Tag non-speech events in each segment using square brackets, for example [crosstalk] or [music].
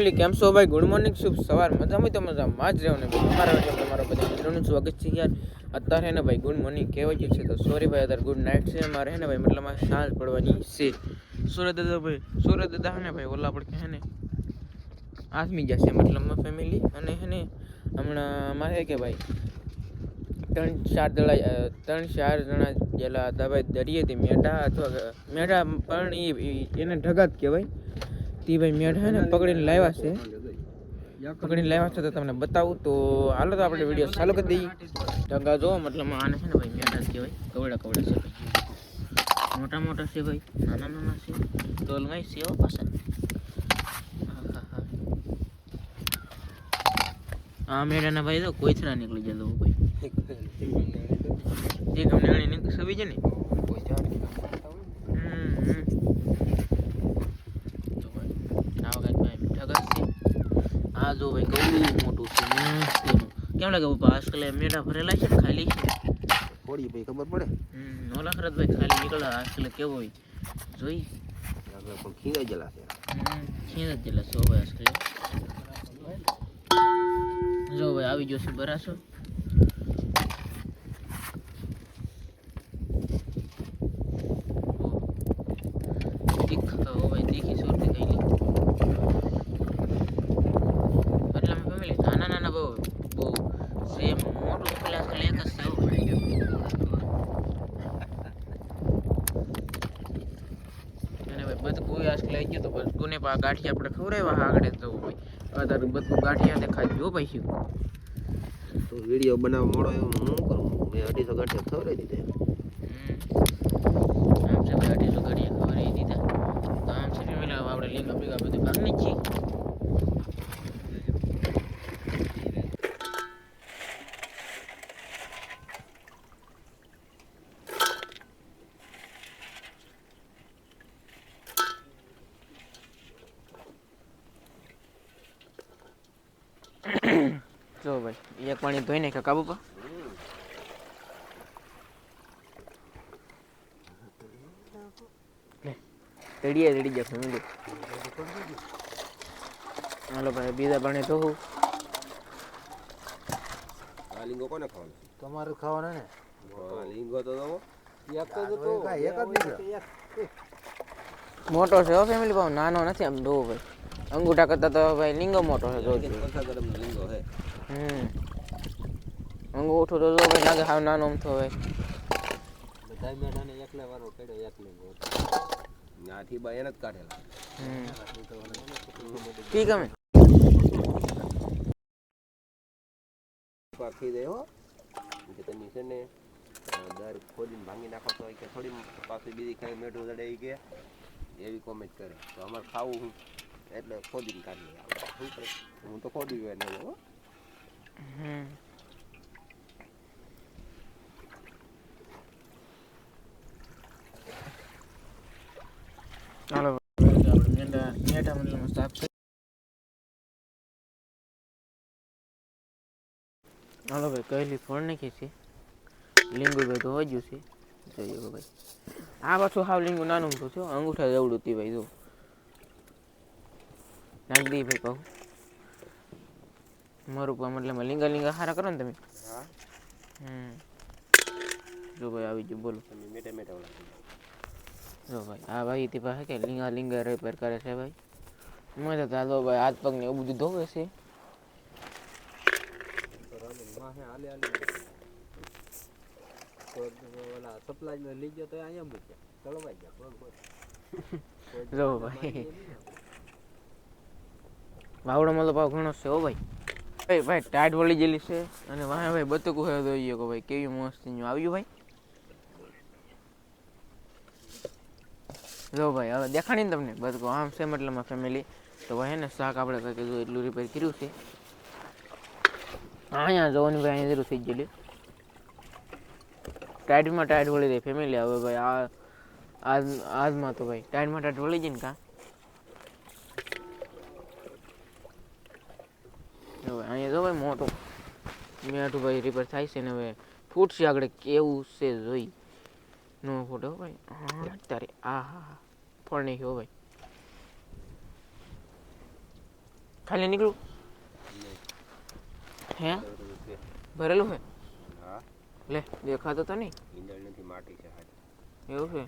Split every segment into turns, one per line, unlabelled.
Family, કેમ છો ભાઈ? ગુડ મોર્નિંગ શુભ સવાર. મજામાં તો મજામાં જ રહ્યો ને તમારા વચ્ચે તમારા બધા મિત્રોનું સ્વાગત છે યાર. અત્યારે ને ભાઈ ગુડ મોર્નિંગ કહેવાય ગયું છે તો સોરી ભાઈ, અત્યારે ગુડ નાઇટ છે મારે ને ભાઈ, મતલબ સાંજ પડવાની છે. સુરત દાદા ભાઈ સુરત દાદા હે ને ભાઈ, ઓલા પડકે હે ને આસમી છે મતલબમાં ફેમિલી અને હે ને હમણાં મારે કે ભાઈ, ત્રણ ચાર દડા ત્રણ ચાર જણા ગયેલા હતા ભાઈ, દરિયેથી મેઢા અથવા મેઢા પણ એ એને ઢગા જ કહેવાય. તે ભાઈ મેઢા હે ને પકડીને લાવ્યા છે પકડીને લાવ્યા છે તો તમને બતાવું તો હાલો તો આપણે વીડિયો ચાલુ કરી દઈએ ઢગા જો મતલબ આને છે ને ભાઈ જ કહેવાય કવડા કવડા છે ભાઈ મોટા મોટા છે ભાઈ નાના નાના છે છે હો પાછા હા આ મેળાના ભાઈ તો કોઈથરા નીકળી જતો ભાઈ એક ગમે નીકળી સવી છે ને હમ, હમ. તો ભાઈ આ વખત ભાઈ મીઠા ઘાસ છે આ જો ભાઈ કવડું મોટું છે મસ્ત એનું. કેમ લાગે બાપા? આજકાલ મેઢા ભરેલા છે ને ખાલી છે.
થોડી ભાઈ ખબર પડે?
હમ, ઓલા ખરત ભાઈ ખાલી નીકળ્યા આજકાલ કેવો હોય? જોઈ.
પણ ખીરા જલા છે.
ખીરા જલા સો ભાઈ આજકાલ જો ભાઈ આવી જશે બરાશો બરાસો તીખા હો ભાઈ તીખી સુરતી ખાઈ લી એટલે આમ family નાના નાના બહુ બહુ સેમ મોટું પેલા આજકાલ એક જ છે હો ભાઈ. કોઈ બદકું આજકાલ ગયો તો બદકુને પા ગાંઠિયા આપણે ખવડાવ્યા આગળ તો ભાઈ અત્યારે બધું ગાંઠિયા દેખાય જો ભાઈ શું?
તો વીડિયો બનાવવા મોડો એવું હું શું કરું? મેં અઢીસો ગાંઠિયા ખવડાવી દીધા.
હમ. આમ છે અઢીસો ગાંઠિયા ખવડાવી દીધા. તો આમ છે આપણે લીંગા ભેગા બધું ભાગ નહીં છીએ જો ભાઈ એક પાણી ધોઈ નાખ્યા. કાબુ પા. રેડીએ રેડી જશે ફેમિલી હાલો ભાઈ બીજા પાણી ધોવું.
આ લીંગો કોને ખાવાનો?
તમારે ખાવાના ને?
લીંગો તો દો
એક જ તો એક જ નીકળે
મોટો છે હો ફેમિલી ભાવ. નાનો નથી આમ દો ભાઈ. અંગૂઠા કરતા તો ભાઈ લીંગો મોટો છે જો
લીંગો હે
હમ. અંગૂઠો તો જો ભાઈ લાગે હાવ નાનો આમ હોય.
બધા મેઢાને એકલે વારો કર્યો એકલે
નાથી બા એને જ કાઢેલા.
હમ. ઠીક અમે
પાખી દે હો. કે તમે છે ને દર ખોદીને ભાંગી નાખો તો કે થોડી પાછી બીજી ખાઈ મેઢો જડે ઈ કે એવી કોમેન્ટ કરે. તો અમારે ખાવું હું એટલે ખોદીને કાઢી કરે હું તો ખોદી હોય ને
ચાલો આપણે ભાઈ, કહેલી ફોન નાખી છે. લીંબુ ભાઈ તો હોય છે. જોઈએ ભાઈ. આ પાછું હાવ લીંબુ નાનું છે અંગૂઠા જવડું હતી ભાઈ, જો. નાખી ભાઈ કહું મારું પણ એટલે લીંગા લિંગા હારા કરો ને તમે?
હા.
હમ. જો ભાઈ આવી ગયું બોલો.
તમે મેટે મેટે
જો ભાઈ આ ભાઈ તે પાસે કે લિંગા લીંગા રિપેર કરે છે ભાઈ. મેં તો ચાલો ભાઈ હાથ પગ ને એવું બધું ધોવે છે. [laughs] વાવડામાં તો ભાવ ઘણો છે હો ભાઈ. ભાઈ ભાઈ ટાઈટ વળી ગયેલી છે. અને વાહ ભાઈ બતકું હે તો ઈ ભાઈ, કેવી મસ્ત ન્યુ આવ્યું ભાઈ. જો ભાઈ, હવે દેખાડી ને તમને બતકો, આમ છે મતલબમાં ફેમિલી તો ભાઈ ને, શાક આપણે કંઈક જો એટલું રિપેર કર્યું છે. અહીંયા જોવાની ભાઈ જરૂર થઈ ગયેલી. ટાઈટમાં ટાઈટ વળી રહી ફેમિલી હવે ભાઈ, આ, આજ આજમાં તો ભાઈ ટાઈટમાં ટાઈટ વળી જાય ને કાં હવે અહીંયા જો ભાઈ મોટું. મેઠુભાઈ રિપેર થાય છે ને હવે ફૂટશે આગળ કેવું છે જોઈ. નો ફોટો હો ભાઈ. હા તારે આ હા હા. ફળ નહીં ભાઈ. ખાલી નીકળું? હે? ભરેલું
હે.
લે દેખાતો તો નહીં.
ઈંડળ નથી માટી છે
એવું છે?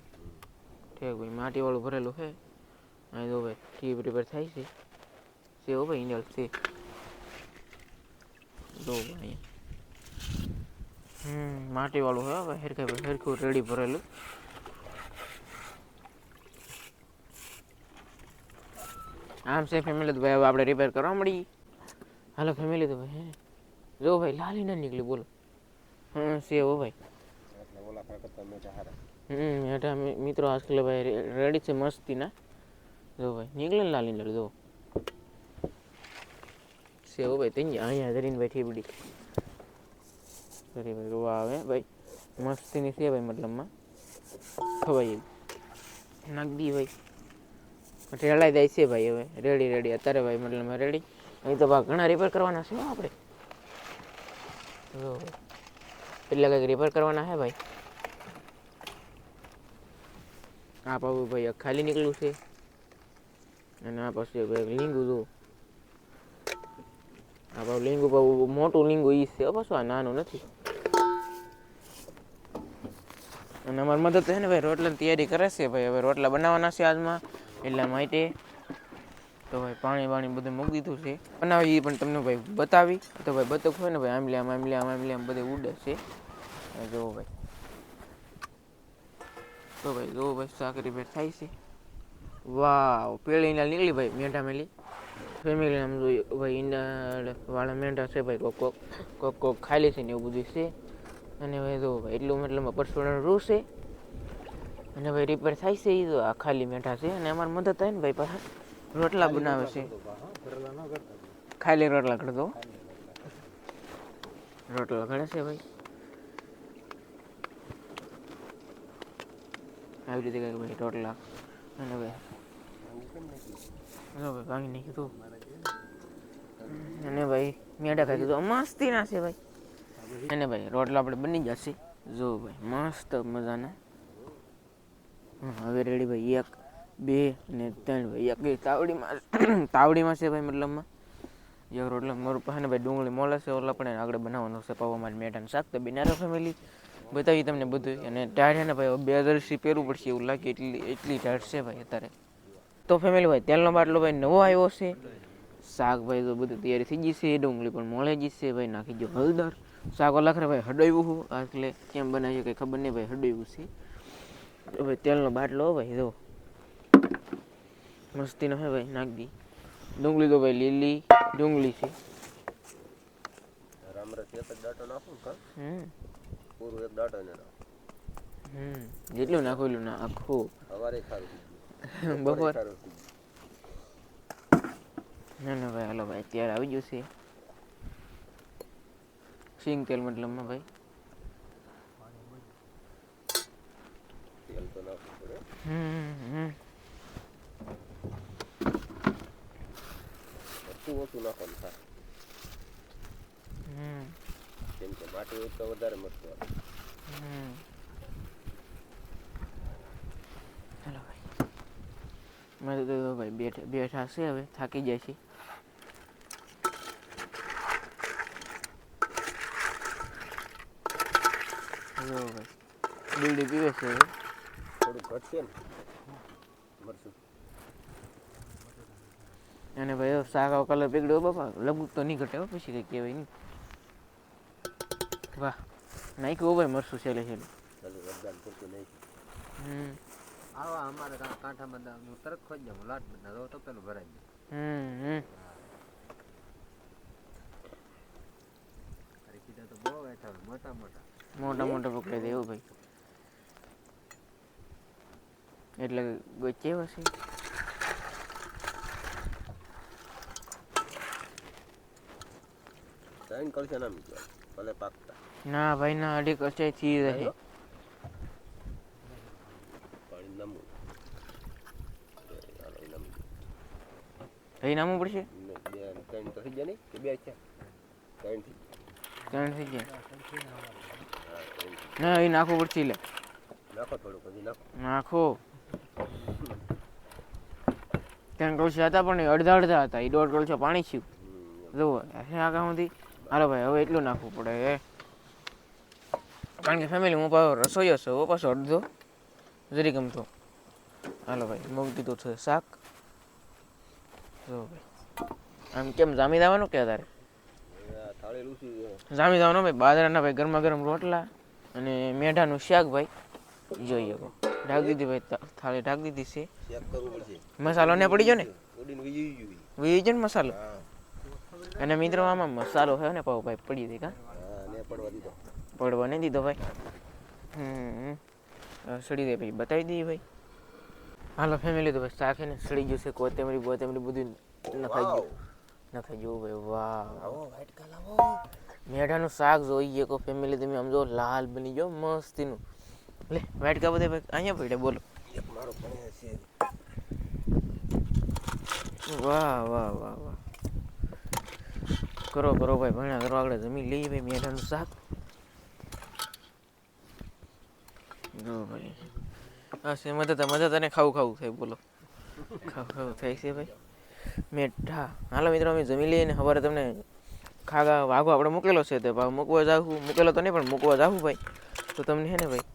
ઠીક ભાઈ માટીવાળું ભરેલું છે. અહીં તો ભાઈ ટી રિપેર થાય છે. સેવો હો ભાઈ ઈંડળ છે. જો હમ, માટીવાળું વાળું હો ભાઈ હેરખે હરખું રેડી ભરેલું. આમ છે ફેમિલી તો ભાઈ, હવે આપણે રિપેર કરવા મળી. હાલો ફેમિલી તો ભાઈ જો ભાઈ, લાલી ના નીકળી, બોલો. હમ સે હો ભાઈ.
એટલે
હમ મિ- મિત્રો, આજકાલ ભાઈ રેડી છે મસ્તી ના જો ભાઈ, નીકળે લાલી નીકળે જો. સેવો ભાઈ તઈ અહીંયા ધરીને ભાઈ ઠીબડી સરી ભાઈ રોવા આવે ભાઈ મસ્તીની છે ભાઈ મતલબમાં ખવાય એવી નાખ દી ભાઈ રેડાઈ જાય છે ભાઈ હવે રેડી રેડી અત્યારે ભાઈ મતલબમાં રેડી અહીં તો ભાઈ ઘણા રિપેર કરવાના છે હો આપણે જો ભાઈ. એટલે કંઈક રિપેર કરવાના છે ભાઈ આ પાવું ભાઈ આ ખાલી નીકળ્યું છે અને આ પછી ભાઈ લીંગુ જો આ ભાવ પાછું મોટું લીંગુ ઈ છે પાછું આ નાનું નથી. અને અમારી મદદ છે ને ભાઈ, રોટલાની તૈયારી કરે છે ભાઈ. હવે રોટલા બનાવવાના છે આજમાં, એટલા માટે. તો ભાઈ પાણી વાણી બધું મૂકી દીધું છે. બનાવી પણ તમને ભાઈ બતાવી. તો ભાઈ બતક હોય ને ભાઈ, આમ આમ આમ આમ આમ બધે ઉડે છે. જુઓ ભાઈ. તો ભાઈ જો ભાઈ, સાકરી ભેટ થાય છે. વાવ પેળીના નીકળી ભાઈ, મેઢા મેલી. ફેમિલી આમ જોઈએ ભાઈ ઈંડા વાળા મેંઢા છે ભાઈ કોક કોક કોક કોક ખાલી છે ને એવું બધું છે. અને ભાઈ જો ભાઈ એટલું મતલબ પરસોડા રૂ છે. અને ભાઈ રિપેર થાય છે એ તો આ ખાલી મેંઢા છે. અને અમારી મદદ થાય ને ભાઈ પાછા રોટલા બનાવે છે. ખાલી રોટલા કરતો. રોટલા ઘણે છે ભાઈ. આવી રીતે કંઈક ભાઈ રોટલા. અને ભાઈ ભાઈ ભાંગી નાખ્યું તું. અને ભાઈ મેડા ખાઈ દીધું મસ્તી ના છે ભાઈ. અને ભાઈ રોટલા આપણે બની જશે. જો ભાઈ, મસ્ત મજાના. હવે રેડી ભાઈ, એક, બે ને ત્રણ ભાઈ. એક તાવડીમાં [coughs] તાવડીમાં છે ભાઈ મતલબમાં. એક રોટલો મારું પાસે ભાઈ ડુંગળી મોલે છે, ઓલા પણ આગળ બનાવવાનો છે, પાવા મારી મેટાનું શાક. તો બિનારો ફેમિલી બતાવી તમને બધું. અને ટાયર ને ભાઈ બે દર્શી પહેરવું પડશે એવું લાગે એટલી એટલી ટાયર છે ભાઈ અત્યારે. તો ફેમિલી ભાઈ, તેલનો બાટલો ભાઈ નવો આવ્યો છે. શાક ભાઈ તો બધું તૈયારી થઈ ગઈ છે ડુંગળી પણ મોળે ગઈ છે ભાઈ નાખી દો હળદર. શાક લખરે ભાઈ હડોવ્યું હું એટલે કેમ બનાવીએ કંઈ ખબર નહીં ભાઈ હડોવ્યું છે. ભાઈ તેલનો બાટલો ભાઈ જો. મસ્તી ન હોય ભાઈ નાખ દી. ડુંગળી તો ભાઈ લીલી ડુંગળી છે. જેટલું નાખો એટલું
ના આખું. ને
ના ના, ભાઈ, હાલો, ભાઈ, અત્યારે આવી ગયું છે. સિંગ તેલ મતલબમાં, ભાઈ.
ઓછું નાખવાનું થાય કેમ તો વધારે
મસ્ત હાલો, ભાઈ. મારે તો, ભાઈ, બેઠા બેઠા છે હવે, થાકી જાય છે જો ભાઈ બીડી પીવે છે.
થોડું ઘટશે ને. મરશું
અને ભાઈ શાક કલર પીગડ્યો બાપા. લગભગ તો નહીં ઘટે પછી કંઈ કહેવાય નહીં. વાહ. નાખ્યું હો ભાઈ મરશું છેલ્લે છેલ્લે.
ચાલુ વરદાન પૂરતું નહીં
હમ.
આવા અમારે કાં કાંઠા બધા હું તરત ખોજ જાઉં. લાટ બધા તો પેલું ભરાઈ જાય.
હમ હમ.
અરે કીધા તો બહુ બેઠા મોટા મોટા.
મોટા મોટા પકડાઈ દે એવું ભાઈ. એટલે કોઈ હશે છે.
સાઈન કરશે ના મિત્રો ભલે પાકતા.
ના ભાઈ ના અઢી કરશે થી રહે ભાઈ નામવું પડશે?
ત્રણ તો થઈ ગયા નહીં? કે બે છે? ત્રણ થઈ
ત્રણ થઈ ગયા.
ત્રણ
ના એ નાખવું પડશે લે.
નાખો થોડુંક પછી નાખો.
નાખો. ત્રણ કળશા હતા પણ અડધા અડધા હતા. એ દોઢ કળશો પાણી
હમ,
જુઓ આગળ સુધી. હાલો ભાઈ હવે એટલું નાખવું પડે કારણ કે ફેમિલી હું પાછો રસોઈયો છું હો પાછો અડધો. જરી ગમતો. હાલો ભાઈ મૂકી દીધું છે શાક. જો ભાઈ. આમ કેમ જામી દેવાનું કે તારે. જામી દેવાનું ભાઈ. બાજરાના ભાઈ ગરમા ગરમ રોટલા અને મેઢાનું શાક ભાઈ. જોઈએ કહો ઢાક દીધી ભાઈ થાળી ઢાક દીધી છે.
ચેક કરવું પડશે.
મસાલો ને પડી ગયો ને?
ઉડીને વીજી ગયું.
વી છે ને મસાલો? અને મિત્રો આમાં મસાલો છે ને પાવ ભાઈ પડી દે કા?
ને પડવા દીધો.
પડવા નહીં દીધો ભાઈ. હમ સડી દે ભાઈ બતાવી દઈએ ભાઈ. હાલો ફેમિલી તો ભાઈ શાક ને સડી ગયું છે કોથમરી બોથમરી બધું નખાઈ ગયું. નખાઈ ગયું ભાઈ વાહ મેઢાનું શાક જોઈ ગયો ફેમિલી તમે આમ જો લાલ બની ગયો મસ્તીનું. લે વાઈટ કા બધે અહીંયા પડ્યા, બોલો.
મારો
વાહ વાહ વાહ વાહ. કરો કરો ભાઈ ભણ્યા કરો આગળ જમી લઈએ ભાઈ, મેઢાનું શાક. જો ભાઈ. હા છે મદદ મજા તને ખાવું ખાવું થાય, બોલો. ખાવું ખાવું થાય છે ભાઈ. મેઠા હાલો મિત્રો, અમે જમી લઈએ ને સવારે તમને ખાગા વાઘો આપણે મૂકેલો છે તે. ભાવ મૂકવા જાવું મૂકેલો તો નહીં, પણ મૂકવા જાવું ભાઈ. તો તમને હે ને ભાઈ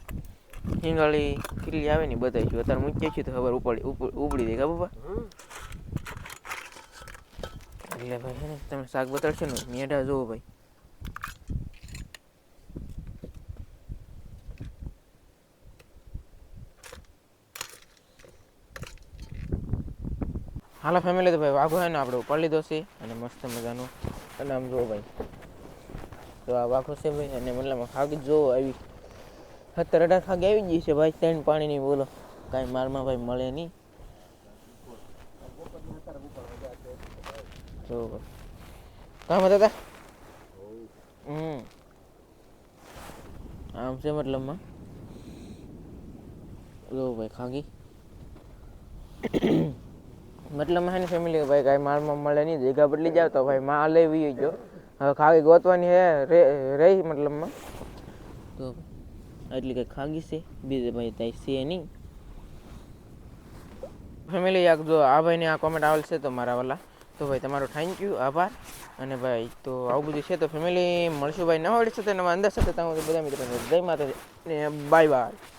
હિંગાળી ખીલી આવે ને બતાવીશું અત્યારે મૂકીએ છીએ તો ખબર ઉપાડી ઉપ- ઉપડી દે, ખબર એટલે ભાઈ હે ને, તમે શાક બતાડશો ને મેઢા જુઓ ભાઈ. હાલો ફેમિલી તો ભાઈ વાઘો હે ને આપણે ઉપાડી લીધો છે અને મસ્ત મજાનું. અને આમ જુઓ ભાઈ. તો આ વાઘો છે ભાઈ, અને મતલબ ખાગ જુઓ આવી. સત્તર અઢાર ખાગે આવી ગઈ છે ભાઈ, ત્રણ પાણીની બોલો. કાંઈ મારમાં ભાઈ મળે નહીં. જો કામ હતા તા? હમ. આમ છે મતલબમાં. જો ભાઈ ખાગી. મતલબ હે ને ફેમિલી ભાઈ કાંઈ મારમાં મળે નહીં. જગ્યા બદલી જાવ તો ભાઈ માલ લેવી જો. હવે ખાગી ગોતવાની હે રહી મતલબમાં. તો એટલી કંઈ ખાગી છે. બીજે ભાઈ ત્યાં છે નહીં. ફેમિલી યાક જો આ ભાઈને આ કોમેન્ટ આવેલ છે તો મારા વાલા. તો ભાઈ તમારો થેન્ક યુ આભાર. અને ભાઈ તો આવું બધું છે તો ફેમિલી મળશું ભાઈ નવા વડી તો નવા અંદર સાથે. સુધી બધા મિત્રો જય માતાજી. Bye bye